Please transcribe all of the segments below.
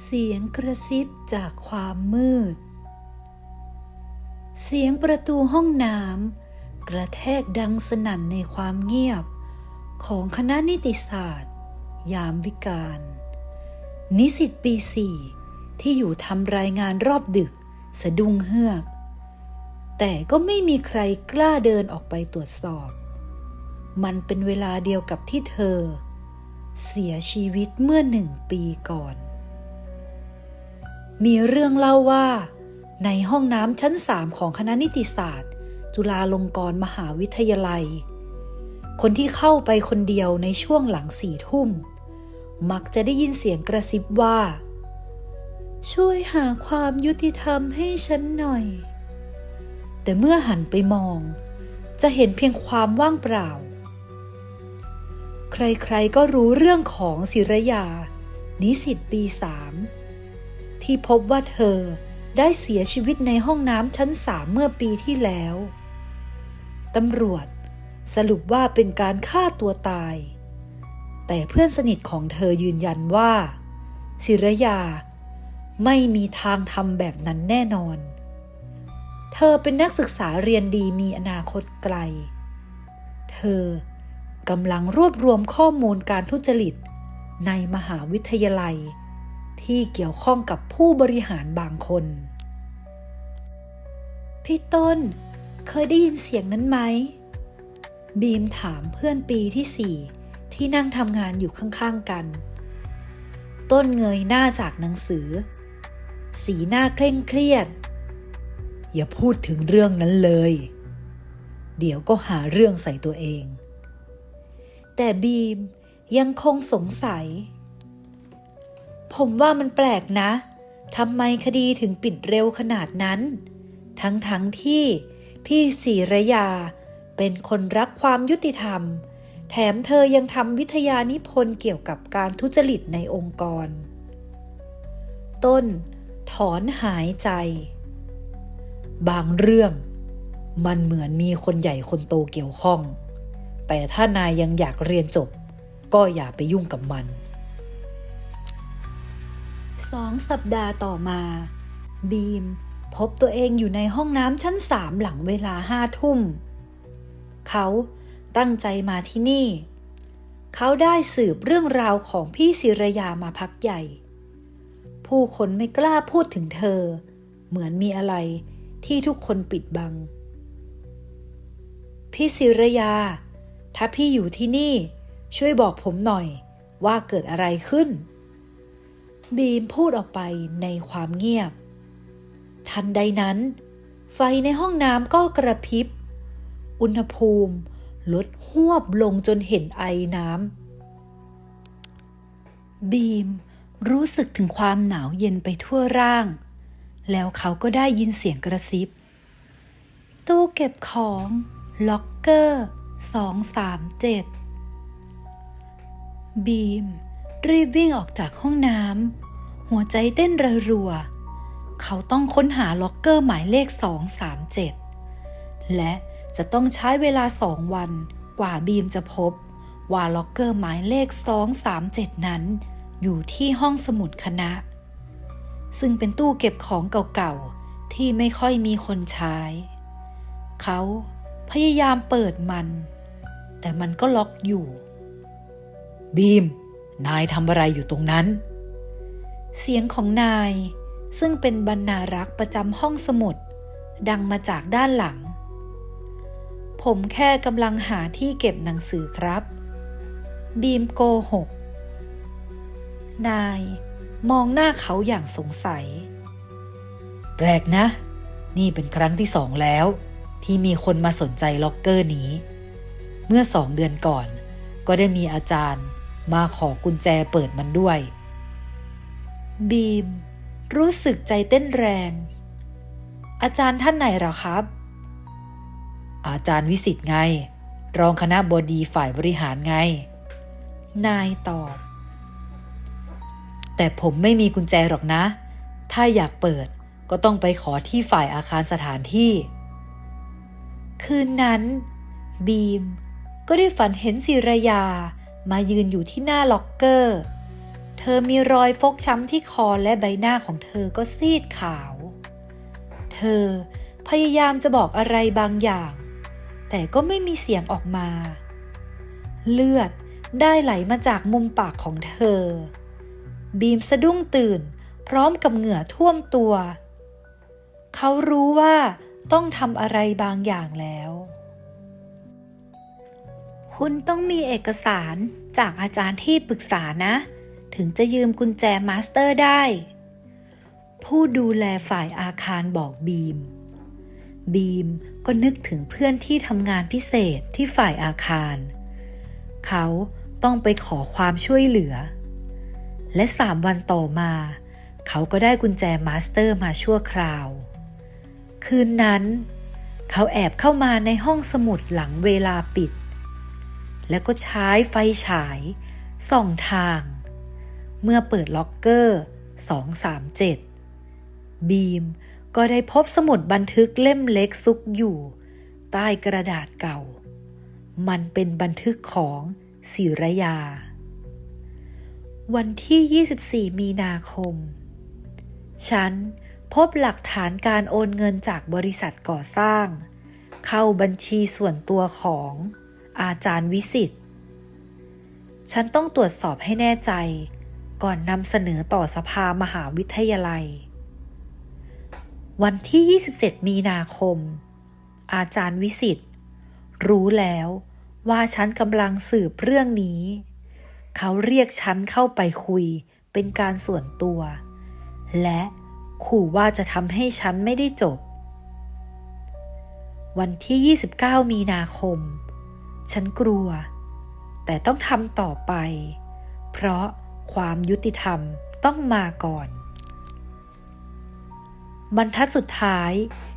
เสียงกระซิบจากความมืด เสียงประตูห้องน้ำกระแทกดังสนั่นในความเงียบ ของคณะนิติศาสตร์ ยามวิกาลนิสิตปีสี่ที่อยู่ทำรายงานรอบดึก สะดุ้งเฮือก แต่ก็ไม่มีใครกล้าเดินออกไปตรวจสอบ มันเป็นเวลาเดียวกับที่เธอ เสียชีวิตเมื่อหนึ่งปีก่อน มีเรื่องเล่าว่า ในห้องน้ำชั้นสามของคณะนิติศาสตร์ จุฬาลงกรณ์มหาวิทยาลัย คนที่เข้าไปคนเดียวในช่วงหลังสี่ทุ่ม มักจะได้ยินเสียงกระซิบว่า ช่วยหาความยุติธรรมให้ฉันหน่อย แต่เมื่อหันไปมอง จะเห็นเพียงความว่างเปล่า ใครๆก็รู้เรื่องของศิรยา นิสิตปีสาม ที่พบว่าเธอได้เสียชีวิตในห้องน้ำชั้นสามเมื่อปีที่แล้ว ตำรวจสรุปว่าเป็นการฆ่าตัวตาย แต่เพื่อนสนิทของเธอยืนยันว่า ศิรยาไม่มีทางทำแบบนั้นแน่นอน เธอเป็นนักศึกษาเรียนดีมีอนาคตไกล เธอกำลังรวบรวมข้อมูลการทุจริตในมหาวิทยาลัย ที่เกี่ยวข้องกับผู้บริหารบางคน พี่ต้นเคยได้ยินเสียงนั้นไหม บีมถามเพื่อนปีที่สี่ที่นั่งทำงานอยู่ข้างๆกัน ต้นเงยหน้าจากหนังสือ สีหน้าเคร่งเครียด อย่าพูดถึงเรื่องนั้นเลย เดี๋ยวก็หาเรื่องใส่ตัวเอง แต่บีมยังคงสงสัย ผมว่ามันแปลกนะทำไมคดีถึงปิดเร็วขนาดนั้น ทั้งๆทที่พี่ศิรยาเป็นคนรักความยุติธรรม แถมเธอยังทำวิทยานิพนธ์เกี่ยวกับการทุจริตในองค์กร ต้น ถอนหายใจ บางเรื่อง มันเหมือนมีคนใหญ่คนโตเกี่ยวข้อง แต่ถ้านายยังอยากเรียนจบ ก็อย่าไปยุ่งกับมัน สองสัปดาห์ต่อมา บีม พบตัวเองอยู่ในห้องน้ำชั้นสามหลังเวลาห้าทุ่ม เขาตั้งใจมาที่นี่ เขาได้สืบเรื่องราวของพี่ศิรยามาพักใหญ่ ผู้คนไม่กล้าพูดถึงเธอ เหมือนมีอะไรที่ทุกคนปิดบัง พี่ศิรยา ถ้าพี่อยู่ที่นี่ ช่วยบอกผมหน่อยว่าเกิดอะไรขึ้น บีมพูดออกไปในความเงียบ ทันใดนั้น ไฟในห้องน้ำก็กระพริบ อุณหภูมิลดหวบลงจนเห็นไอน้ำ บีมรู้สึกถึงความหนาวเย็นไปทั่วร่าง แล้วเขาก็ได้ยินเสียงกระซิบ ตู้เก็บของ ล็อกเกอร์ 237 บีม รีบวิ่งออกจากห้องน้ำหัวใจเต้นระรัว เขาต้องค้นหาล็อกเกอร์หมายเลข 237 และจะต้องใช้เวลาสองวันกว่าบีมจะพบ ว่าล็อกเกอร์หมายเลข 237 นั้น อยู่ที่ห้องสมุดคณะ ซึ่งเป็นตู้เก็บของเก่าๆ ที่ไม่ค่อยมีคนใช้ เขาพยายามเปิดมัน แต่มันก็ล็อกอยู่ บีม นายทำอะไรอยู่ตรงนั้น เสียงของนายซึ่งเป็นบรรณารักษ์ประจำห้องสมุด ดังมาจากด้านหลัง ผมแค่กำลังหาที่เก็บหนังสือครับ บีมโกหก นายมองหน้าเขาอย่างสงสัย แปลกนะ นี่เป็นครั้งที่สองแล้ว ที่มีคนมาสนใจล็อกเกอร์นี้ เมื่อสองเดือนก่อน ก็ได้มีอาจารย์ มาขอกุญแจเปิดมันด้วย บีม รู้สึกใจเต้นแรง อาจารย์ท่านไหนหรอครับ อาจารย์วิสิตไง รองคณะบดีฝ่ายบริหารไง นายตอบ แต่ผมไม่มีกุญแจหรอกนะ ถ้าอยากเปิดก็ต้องไปขอที่ฝ่ายอาคารสถานที่ คืนนั้น บีมก็ได้ฝันเห็นศิรยา มายืนอยู่ที่หน้าล็อกเกอร์ เธอมีรอยฟกช้ำที่คอและใบหน้าของเธอก็ซีดขาว เธอพยายามจะบอกอะไรบางอย่าง แต่ก็ไม่มีเสียงออกมา เลือดได้ไหลมาจากมุมปากของเธอ บีมสะดุ้งตื่นพร้อมกับเหงื่อท่วมตัว เขารู้ว่าต้องทำอะไรบางอย่างแล้ว คุณต้องมีเอกสารจากอาจารย์ที่ปรึกษานะ ถึงจะยืมกุญแจมาสเตอร์ได้ ผู้ดูแลฝ่ายอาคารบอกบีม บีมก็นึกถึงเพื่อนที่ทำงานพิเศษที่ฝ่ายอาคาร เขาต้องไปขอความช่วยเหลือ และสามวันต่อมา เขาก็ได้กุญแจมาสเตอร์มาชั่วคราว คืนนั้น เขาแอบเข้ามาในห้องสมุดหลังเวลาปิด แล้วก็ใช้ไฟฉายส่องทาง เมื่อเปิดล็อกเกอร์ 237 บีมก็ได้พบสมุดบันทึกเล่มเล็กซุกอยู่ ใต้กระดาษเก่า มันเป็นบันทึกของศิรยา วันที่ 24 มีนาคม ฉันพบหลักฐานการโอนเงินจากบริษัทก่อสร้าง เข้าบัญชีส่วนตัวของ อาจารย์วิสิตฉันต้องตรวจสอบให้แน่ใจ ก่อนนำเสนอต่อสภามหาวิทยาลัย วันที่ 27 มีนาคม อาจารย์วิสิตรู้แล้วว่าฉันกำลังสืบเรื่องนี้ เขาเรียกฉันเข้าไปคุยเป็นการส่วนตัว และขู่ว่าจะทำให้ฉันไม่ได้จบ วันที่ 29 มีนาคม ฉันกลัว แต่ต้องทำต่อไป เพราะความยุติธรรมต้องมาก่อน บรรทัดสุดท้าย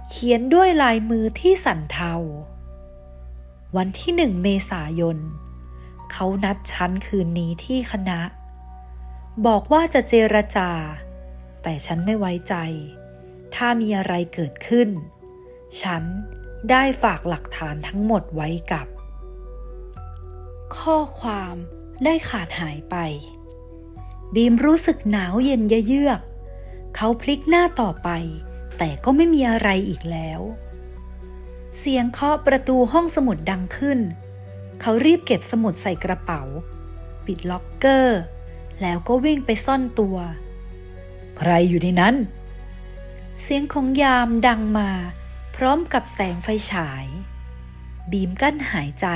เขียนด้วยลายมือที่สั่นเทา วันที่หนึ่งเมษายน เขานัดฉันคืนนี้ที่คณะ บอกว่าจะเจรจา แต่ฉันไม่ไว้ใจ ถ้ามีอะไรเกิดขึ้น ฉันได้ฝากหลักฐานทั้งหมดไว้กับ ข้อความได้ขาดหายไป บีมรู้สึกหนาวเย็นเยือกเขาพลิกหน้าต่อไป แต่ก็ไม่มีอะไรอีกแล้ว เสียงเคาะประตูห้องสมุดดังขึ้น เขารีบเก็บสมุดใส่กระเป๋า ปิดล็อกเกอร์ แล้วก็วิ่งไปซ่อนตัว ใครอยู่ในนั้น เสียงของยามดังมา พร้อมกับแสงไฟฉาย บีมกั้นหายใจ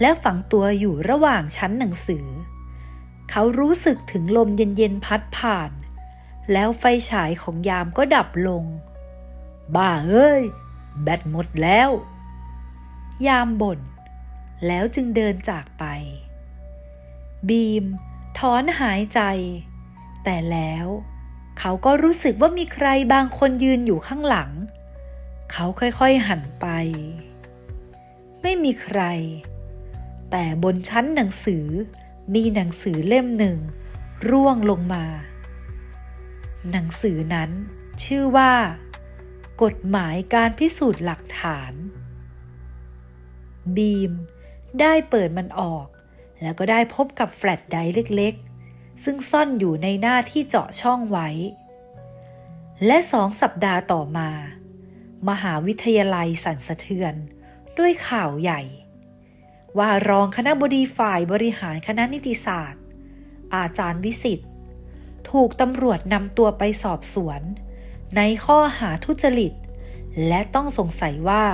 และฝังตัวอยู่ระหว่างชั้นหนังสือ เขารู้สึกถึงลมเย็นๆพัดผ่าน แล้วไฟฉายของยามก็ดับลง บ้าเอ้ย แบตหมดแล้ว ยามบ่น แล้วจึงเดินจากไป บีม ถอนหายใจ แต่แล้วเขาก็รู้สึกว่ามีใครบางคนยืนอยู่ข้างหลัง เขาค่อยๆหันไป ไม่มีใคร แต่บนชั้นหนังสือมีหนังสือเล่มหนึ่ง ร่วงลงมา หนังสือนั้นชื่อว่า กฎหมายการพิสูจน์หลักฐาน บีมได้เปิดมันออก แล้วก็ได้พบกับแฟลชไดร์เล็กๆ ซึ่งซ่อนอยู่ในหน้าที่เจาะช่องไว้ และสองสัปดาห์ต่อมา มหาวิทยาลัยสั่นสะเทือน ด้วยข่าวใหญ่ ว่ารองคณะบดีฝ่ายบริหารคณะนิติศาสตร์ อาจารย์วิสิทธ์ถูกตำรวจนำตัวไปสอบสวน ในข้อหาทุจริต และต้องสงสัยว่า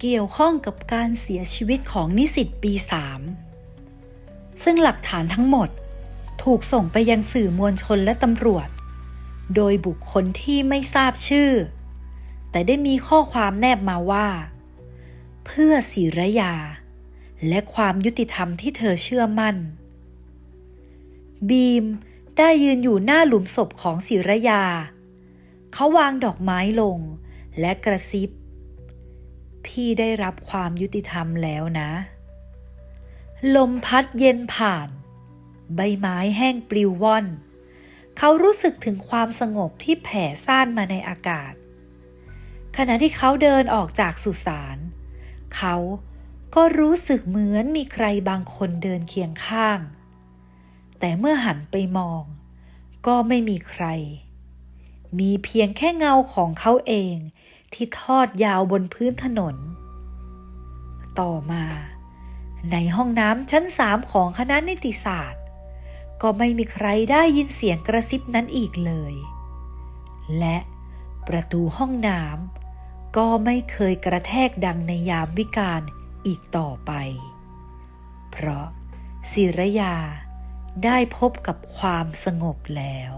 เกี่ยวข้องกับการเสียชีวิตของนิสิตปี 3 ซึ่งหลักฐานทั้งหมดถูกส่งไปยังสื่อมวลชนและตำรวจ โดยบุคคลที่ไม่ทราบชื่อ แต่ได้มีข้อความแนบมาว่า เพื่อศิรยา และความยุติธรรมที่เธอเชื่อมั่น บีมได้ยืนอยู่หน้าหลุมศพของศิรยา เขาวางดอกไม้ลงและกระซิบ พี่ได้รับความยุติธรรมแล้วนะ ลมพัดเย็นผ่าน ใบไม้แห้งปลิวว่อน เขารู้สึกถึงความสงบที่แผ่ซ่านมาในอากาศ ขณะที่เขาเดินออกจากสุสาน เขาก็รู้สึกเหมือนมีใครบางคนเดินเคียงข้าง แต่เมื่อหันไปมอง ก็ไม่มีใคร มีเพียงแค่เงาของเขาเองที่ทอดยาวบนพื้นถนน ต่อมา ในห้องน้ำชั้นสามของคณะนิติศาสตร์ ก็ไม่มีใครได้ยินเสียงกระซิบนั้นอีกเลย และประตูห้องน้ำ ก็ไม่เคยกระแทกดังในยามวิกาลอีกต่อไป เพราะศิรยาได้พบกับความสงบแล้ว